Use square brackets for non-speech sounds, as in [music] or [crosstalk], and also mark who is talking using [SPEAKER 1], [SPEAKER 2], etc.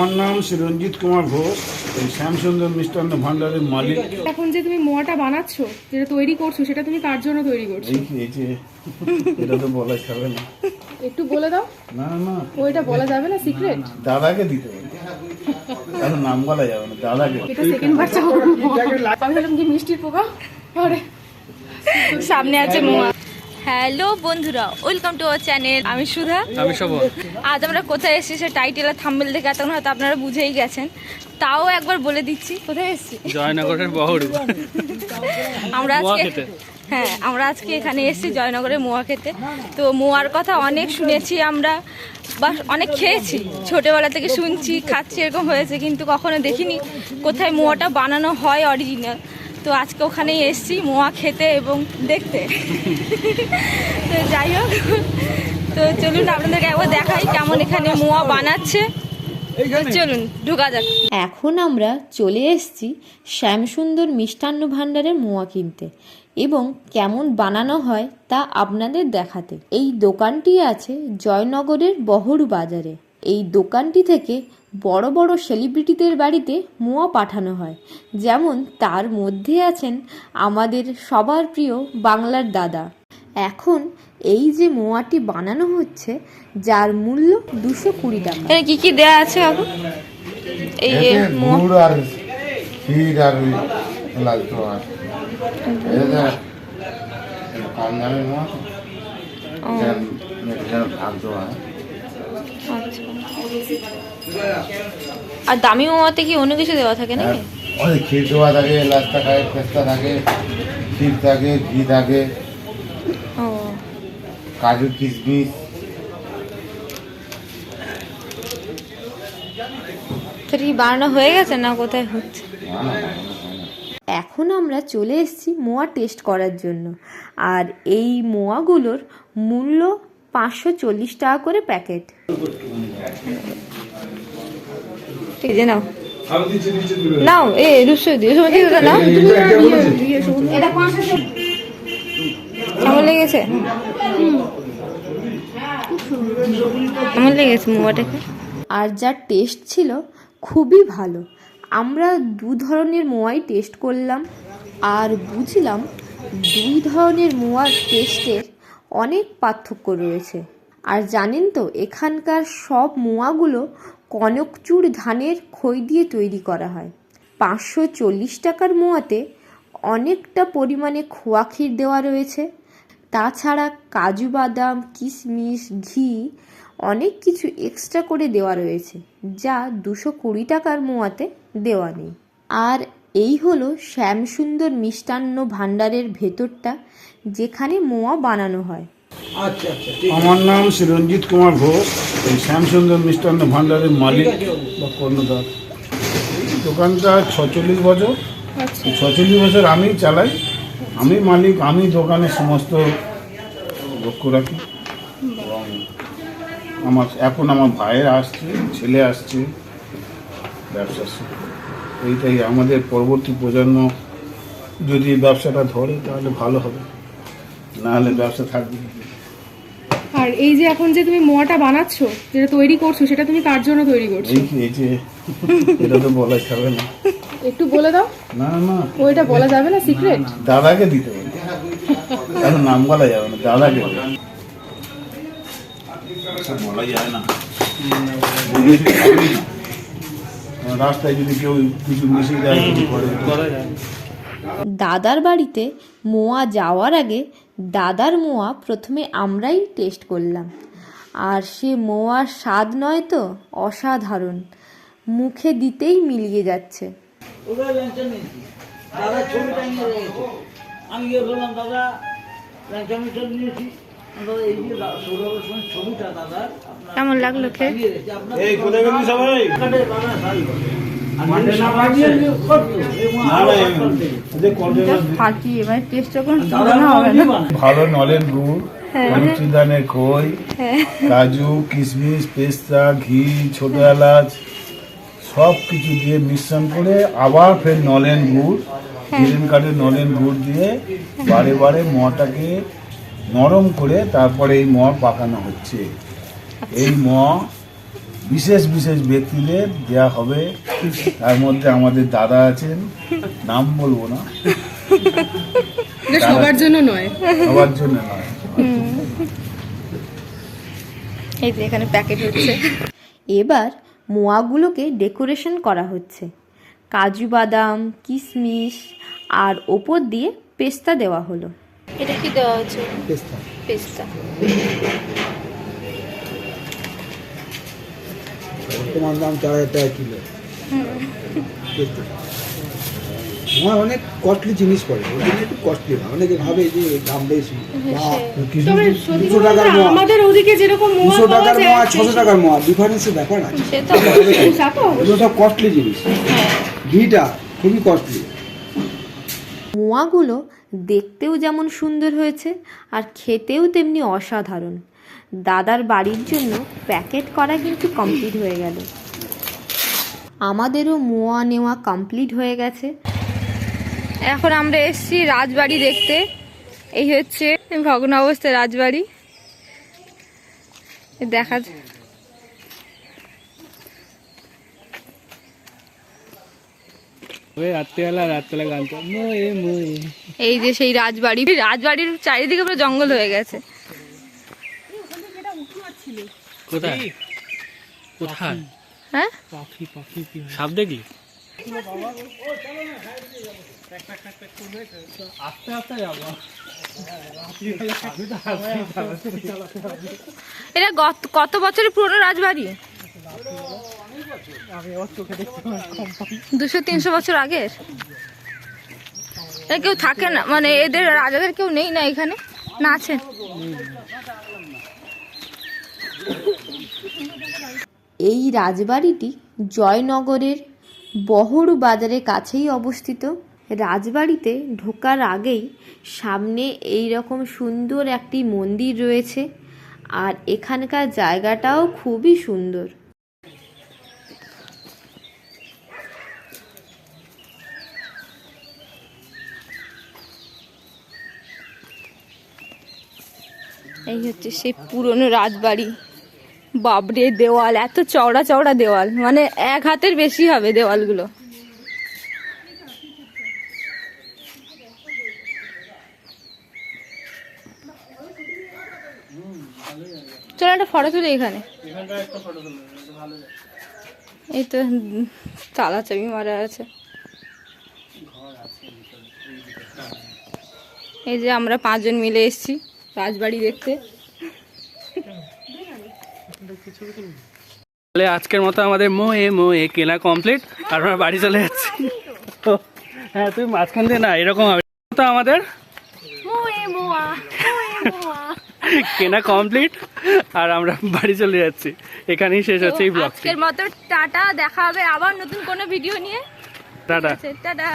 [SPEAKER 1] আমার নাম শ্রী রঞ্জিত কুমার ঘোষ এই শ্যামসুন্দর মিষ্টান্ন ভান্ডারের মালিক।
[SPEAKER 2] এখন যে তুমি মোয়াটা বানাচ্ছ যেটা তৈরি করছ সেটা তুমি কার জন্য তৈরি করছ?
[SPEAKER 1] এই যে এটা তো বলা যাবে না।
[SPEAKER 2] একটু বলে দাও।
[SPEAKER 1] না না।
[SPEAKER 2] ওইটা বলা যাবে না সিক্রেট
[SPEAKER 1] দাদাকে দিতে হবে। তাহলে নাম বলা যাবে না দাদাকে।
[SPEAKER 2] এটা সেকেন্ড বার চাও। আমি ভাবলাম কি মিষ্টির পোকা? আরে সামনে আছে মোয়া।
[SPEAKER 3] হ্যালো বন্ধুরা ওয়েলকাম টু আওয়ার চ্যানেল আমি সুধা।
[SPEAKER 4] আমি শোভন।
[SPEAKER 3] আজ আমরা কোথায় এসেছি সে টাইটেল আর থাম্বেল দেখে এতক্ষণ হয়তো আপনারা বুঝেই গেছেন। তাও একবার বলে দিচ্ছি কোথায় এসেছি?
[SPEAKER 4] জয়নগরের বহরু।
[SPEAKER 3] আমরা আজকে হ্যাঁ আমরা আজকে এখানে এসেছি জয়নগরের মোয়া খেতে তো মোয়ার কথা অনেক শুনেছি আমরা বা অনেক খেয়েছি। ছোটোবেলা থেকে শুনছি খাচ্ছি এরকম হয়েছে কিন্তু কখনো দেখিনি কোথায় মোয়াটা বানানো হয় অরিজিনাল তো আজকে ওখানেই এসেছি মোয়া খেতে এবং দেখতে। [laughs] তো যাই হোক তো চলুন আপনাদেরকে একবার দেখাই কেমন এখানে মোয়া বানাচ্ছে। চলুন ঢোকা যাক।
[SPEAKER 5] এখন আমরা চলে এসেছি শ্যামসুন্দর মিষ্টান্ন ভাণ্ডারের মোয়া কিনতে এবং কেমন বানানো হয় তা আপনাদের দেখাতে। এই দোকানটি আছে জয়নগরের বহরু বাজারে এই দোকানটি থেকে বড় বড় সেলিব্রিটিদের বাড়িতে মোয়া পাঠানো হয়। যেমন তার মধ্যে আছেন আমাদের সবার প্রিয় বাংলার দাদা। এখন এই যে মোয়াটি বানানো হচ্ছে যার মূল্য দুশো কুড়ি টাকা।
[SPEAKER 3] এখানে কি কি দেয়া আছে এই মোয়া
[SPEAKER 6] গুড় আর ক্ষীর আর কম হয়।
[SPEAKER 3] আর দামি মোয়াতে কি অন্য কিছু দেওয়া থাকে নাকি?
[SPEAKER 6] অনেক ক্ষীর দেওয়া থাকে লাস্তা থাকে পেস্তা থাকে ক্ষীর থাকে ঘি থাকে।
[SPEAKER 3] ও।
[SPEAKER 6] কাজু কিশমিশ।
[SPEAKER 3] কি বানানো হয়ে গেছে না কোথায় হচ্ছে।
[SPEAKER 5] এখন আমরা চলে এসেছি মোয়া টেস্ট করার জন্য। আর এই মোয়াগুলোর মূল্য পাঁচশো চল্লিশ টাকা করে প্যাকেট।
[SPEAKER 3] নাও। নাও, এ রুশো দিয়ে কেমন লেগেছে? কেমন লেগেছে মোয়াটাকে
[SPEAKER 5] আর যার টেস্ট ছিল খুবই ভালো। আমরা দু ধরনের মোয়াই টেস্ট করলাম আর বুঝলাম দুই ধরনের মোয়ার টেস্টের অনেক পার্থক্য রয়েছে। আর জানেন তো, এখানকার সব মোয়াগুলো কনকচুর ধানের খই দিয়ে তৈরি করা হয়। পাঁচশো চল্লিশ টাকার মোয়াতে অনেকটা পরিমাণে খোয়া ক্ষীর দেওয়া রয়েছে। তাছাড়া কাজু বাদাম, কিশমিশ, ঘি অনেক কিছু এক্সট্রা করে দেওয়া রয়েছে, যা দুশো কুড়ি টাকার মোয়াতে দেওয়া নেই। আর এই হলো শ্যামসুন্দর মিষ্টান্ন ভাণ্ডারের ভেতরটা যেখানে মোয়া বানানো হয়।
[SPEAKER 1] আমার নাম শ্রী রঞ্জিত কুমার ঘোষ এই শ্যামসুন্দর মিষ্টান্ন ভান্ডারের মালিক বা কর্ণধার। দোকানটা ছচল্লিশ বছর। ছচল্লিশ বছর আমি চালাই। আমি মালিক আমি দোকানের সমস্ত লক্ষ্য রাখি। এবং আমার এখন আমার ভাইয়ের আসছে ছেলে আসছে ব্যবসা শুরু। এইটাই আমাদের পরবর্তী প্রজন্ম যদি ব্যবসাটা ধরে তাহলে ভালো হবে। না হলে ব্যবসা থাকবে
[SPEAKER 2] আর এই যে এখন যে তুমি মোয়াটা বানাচ্ছ যেটা তৈরি করছ সেটা তুমি কার জন্য তৈরি করছ?
[SPEAKER 1] এই যে এটা তো বলা যাবে না।
[SPEAKER 2] একটু বলে দাও।
[SPEAKER 1] না না।
[SPEAKER 2] ওইটা বলা যাবে না সিক্রেট
[SPEAKER 1] দাদাকে দিতে হবে। তাহলে নাম বলা যাবে না দাদাকে বলা। যায় না। রাস্তায় যদি কেউ কিছু মিশে যায় কিছু করে
[SPEAKER 5] দাদার বাড়িতে মোয়া যাওয়ার আগে দাদার মোয়া প্রথমে আমরাই টেস্ট করলাম। আর সে মোয়ার স্বাদ নয় তো অসাধারণ। মুখে দিতেই মিলিয়ে যাচ্ছে।
[SPEAKER 7] দাদা আমি দাদা
[SPEAKER 3] কেমন লাগল খেয়ে?
[SPEAKER 1] ভালো নলেন গুড় দানের খই কাজু কিশমিশ পেস্তা ঘি ছোট এলাচ সব কিছু দিয়ে মিশ্রণ করে আবার ফের নলেন গুড় গ্রিন কাঠের নলেন গুড় দিয়ে বারে বারে মোয়াটাকে নরম করে তারপরে এই মোয়া পাকানো হচ্ছে। এই মোয়া বিশেষ বিশেষ ব্যক্তিদের দেয়া হবে। তার মধ্যে আমাদের দাদা আছেন। নাম বলব না।
[SPEAKER 2] সবার জন্য নয়।
[SPEAKER 1] সবার জন্য নয়।
[SPEAKER 3] এই যে এখানে প্যাকেট হচ্ছে।
[SPEAKER 5] এবার মোয়াগুলোকে ডেকোরেশন করা হচ্ছে। কাজু বাদাম কিশমিশ আর ওপর দিয়ে পেস্তা দেওয়া হলো।
[SPEAKER 3] এটা কি দেওয়া হচ্ছে পেস্তা।
[SPEAKER 4] তোমার দাম চার হাজার টাকা কিলো। আমার অনেক কস্টলি জিনিস পড়ে। ওই জন্য একটু কস্টলি না অনেকে ভাবে যে দাম বেশি। দুশো টাকার মোয়া।
[SPEAKER 2] আমাদের ওদিকে যেরকম
[SPEAKER 4] দুশো টাকার মোয়া ছশো টাকার মোয়া ডিফারেন্সের ব্যাপার আছে।
[SPEAKER 3] সে তো
[SPEAKER 2] তা তো অবশ্যই।
[SPEAKER 4] এগুলো সব কস্টলি জিনিস। ঘিটা খুবই কস্টলি
[SPEAKER 5] মোয়াগুলো দেখতেও যেমন সুন্দর হয়েছে, আর খেতেও তেমনি অসাধারণ। দাদার বাড়ির জন্য প্যাকেট করা কিন্তু কমপ্লিট হয়ে গেল। আমাদেরও মোয়া নেওয়া কমপ্লিট হয়ে গেছে।
[SPEAKER 3] এখন আমরা এসেছি রাজবাড়ি দেখতে। এই হচ্ছে ভগ্ন অবস্থায় রাজবাড়ি। দেখা যায়-
[SPEAKER 8] রাত্রিবেলা রাত্রিবেলা গান তো ময়ে ময়ে
[SPEAKER 3] এই যে সেই রাজবাড়ি। রাজবাড়ির চারিদিকে পুরো জঙ্গল হয়ে গেছে।
[SPEAKER 8] কোথায়? কোথায়?
[SPEAKER 3] হ্যাঁ?
[SPEAKER 8] পাখি পাখি সাপ দেখলি?
[SPEAKER 3] এটা কত বছরের পুরনো রাজবাড়ি? দুশো তিনশো বছর আগের? কেউ থাকে না মানে এদের রাজাদের কেউ নেই না এখানে? না আছেন
[SPEAKER 5] এই রাজবাড়িটি জয়নগরের বহরু বাজারের কাছেই অবস্থিত। রাজবাড়িতে ঢোকার আগেই সামনে এই রকম সুন্দর একটি মন্দির রয়েছে। আর এখানকার জায়গাটাও খুবই সুন্দর।
[SPEAKER 3] এই হচ্ছে সেই পুরনো রাজবাড়ি। বাবরে দেওয়াল, এত চওড়া চওড়া দেওয়াল। মানে এক হাতের বেশি হবে দেওয়ালগুলো। চলো একটা ফটো তুলি এখানে। এই তো তালা চাবি মারা আছে। এই যে আমরা পাঁচজন মিলে এসেছি। রাজবাড়ি দেখতে।
[SPEAKER 8] তাহলে আজকের মতো আমাদের মোয়ে মোয়ে কেনা কমপ্লিট আর আমরা বাড়ি চলে যাচ্ছি। তো হ্যাঁ তুই মাঝখান দিয়ে না এরকম হবে। তো আমাদের? কেনা কমপ্লিট আর আমরা বাড়ি চলে যাচ্ছি। এখানেই শেষ হচ্ছে এই ব্লগটি
[SPEAKER 3] আজকের মতো টাটা দেখা হবে আবার নতুন কোনো ভিডিও নিয়ে।
[SPEAKER 8] টাটা।
[SPEAKER 3] টাটা।